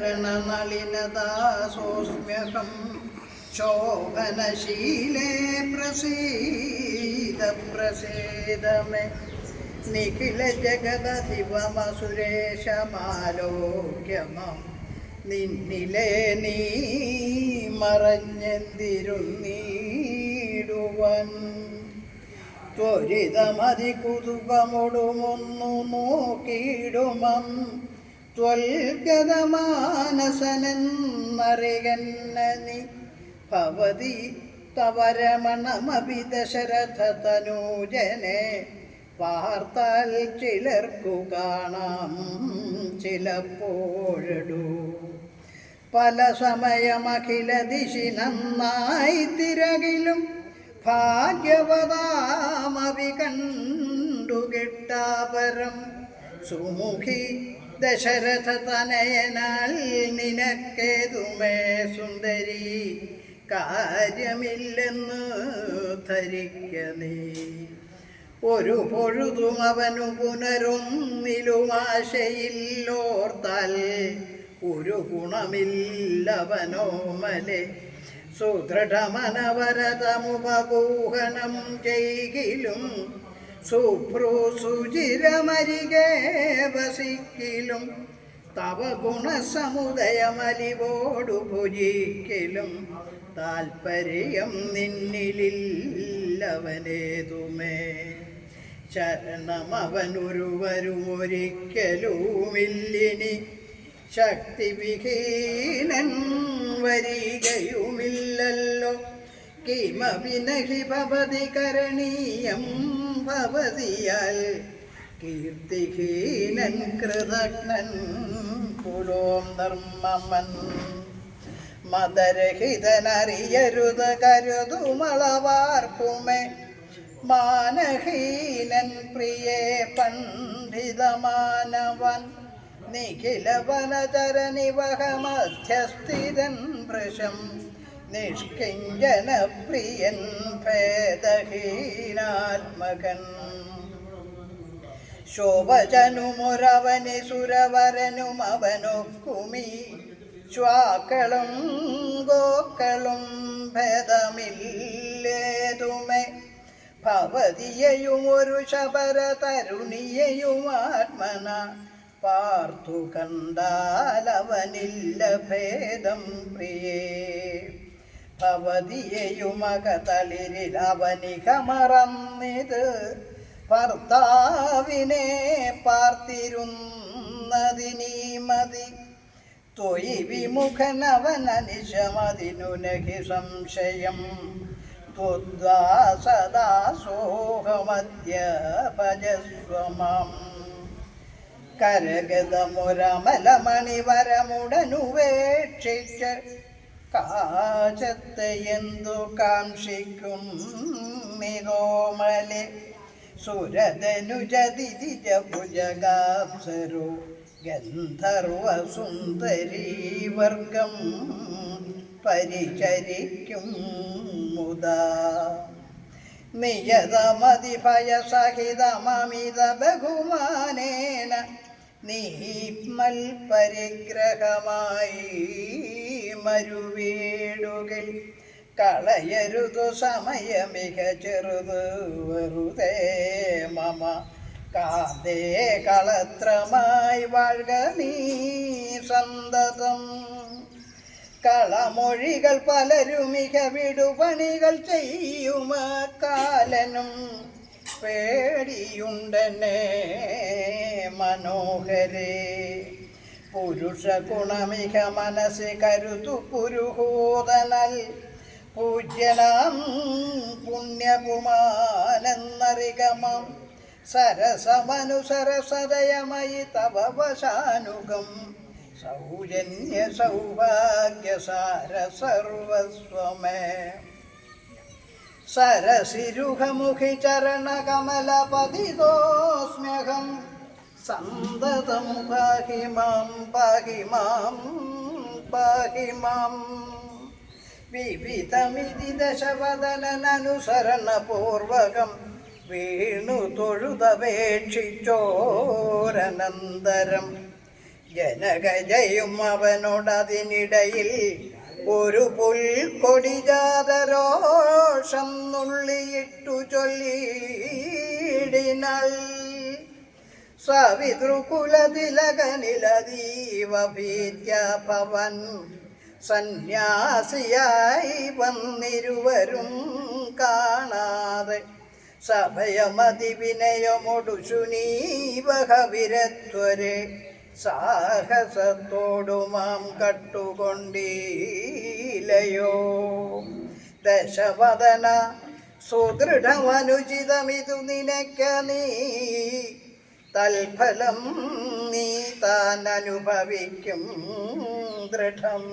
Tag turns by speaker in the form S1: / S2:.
S1: ണനളിനദാസോസ്മ്യഹം ശോഭനശീലേ പ്രസീദ പ്രസേദമേ. നിഖില ജഗദധിപമസുരേഷമാലോക്യമം നിന്നിലെ നീ മറഞ്ഞെന്തിരുന്നീടുവൻ. ത്വരിതമതി കുതുകമൊടുമൊന്നു നോക്കിയിടുമം ത്വൽഗതമാനസനെന്നറികന്നനി ഭവതി തവരമണമപി തനൂജനെ വാർത്താൽ ചിലർക്കു കാണാം ചിലപ്പോഴടൂ. പല സമയമഖില ദിശി നന്നായി തിരകിലും ഭാഗ്യവതാമവി കണ്ടുകിട്ടാപരം. സുമുഖി ദശരഥ തനയനാൽ നിനക്കേതുമേ സുന്ദരി? കാര്യമില്ലെന്ന് ധരിക്ക നീ. ഒരു പൊഴുതും അവനു പുനരൊന്നിലും ആശയില്ലോർത്താൽ ഒരു ഗുണമില്ലവനോമലെ. സുദൃഢമനവരതമുപകൂഹനം ചെയ്കിലും സുഭ്രു വസിക്കിലും തവ ഗുണസമുദയമലിവോടു ഭുജിക്കലും താൽപ്പര്യം നിന്നിലില്ലവനേതുമേ. ശരണമവനൊരുവരുമൊരിക്കലുമില്ലിനി ശക്തിവിഹീനൻ വരികയുമില്ലല്ലോ. കിമവിനഹി ഭവതി കരണീയം ഭവതിയാൽ കീർത്തിഹീനൻ കൃതജ്ഞൻ കുലോം ധർമ്മമൻ മതരഹിതനറിയരുത് കരുതുമളവാർക്കുമേ മാനഹീനൻ പ്രിയേ പണ്ഡിതമാനവൻ. നിഖില വനചരനിവഹ മധ്യസ്ഥിരൻ വൃഷം നിഷ്കിഞ്ചന പ്രിയൻ ഭേദഹീനാത്മകൻ. ശോഭജനുമുരവനി സുരവരനും അവനൊക്കുമി. ശ്വാക്കളും ഗോക്കളും ഭേദമില്ലേതുമേ. ഭവതിയെയും ഒരു ശബര തരുണിയെയും ആത്മന പാർത്തു കണ്ടാലവനില്ല ഭേദം പ്രിയേ. ഭവതിയെയും അകതളിരിൽ അവനിക ഭർത്താവിനെ പാർത്തിരുന്നതിനീ മതി ത്വയി വിമുഖനവനനിശമതിനുനഹി സംശയം. ത്വദ്ദാസദാസോഹമദ്യ ഭജസ്വമാം കരഗതമൊരമലമണിവരമുടനുപേക്ഷിച്ച് കാശത്തെ എന്തു കാംക്ഷിക്കും നിരോമലെ സുരതനുജതിജഭുജഗാപ്സരു ഗന്ധർവസുന്ദരീവർഗം പരിചരിക്കും മുദാ. നിയതമതിഭയസഹിതമമിത ബഹുമാനേന നീമൽ പരിഗ്രഹമായി മരുവീടുകിൽ കളയരുതു സമയമിക ചെറുത് വെറുതേ. മമ കാതേ കളത്രമായി വാഴ്ക നീ സന്തതം. കളമൊഴികൾ പലരുമിക വിടുപണികൾ ചെയ്യുമ കാലനും. പേടിയുണ്ടനെ മനോഹരേ. പുരുഷ ഗുണമിക മനസ്സ് കരുതു പുരുഹൂതനൽ. പൂജ്യനാം പുണ്യകുമാനെന്നറികമം സരസമനുസരസദയമയി തവ വശാനുഗം. സൗജന്യ സൗഭാഗ്യസാര സർവസ്വമേ. സരസിരുഹമുഖി ചരണകമലപതിതോസ്മ്യഹം സന്തതം പാഹി മാം പാഹി മാം പാഹി മാം വിവിധമിതി ദശവദനനുസരണപൂർവകം വീണു തൊഴുതപേക്ഷിച്ചോരനന്തരം. ജനകജയും അവനോടതിനിടയിൽ ഒരു പുൽക്കൊടിജാതരോഷം നുള്ളിയിട്ടു ചൊല്ലിയിടിനൾ സവിതൃകുലതിലകനിലതീവ പവൻ സന്യാസിയായി വന്നിരുവരും കാണാതെ സഭയമതി വിനയമൊടു ശുനീവഹവിരത്വരെ സാഹസത്തോടുമാം കട്ടുകൊണ്ടീലയോ. ദശവദന സുദൃഢമനുചിതമിതു നിനക്ക നീ തൽഫലം നീ താൻ അനുഭവിക്കും ദൃഢം.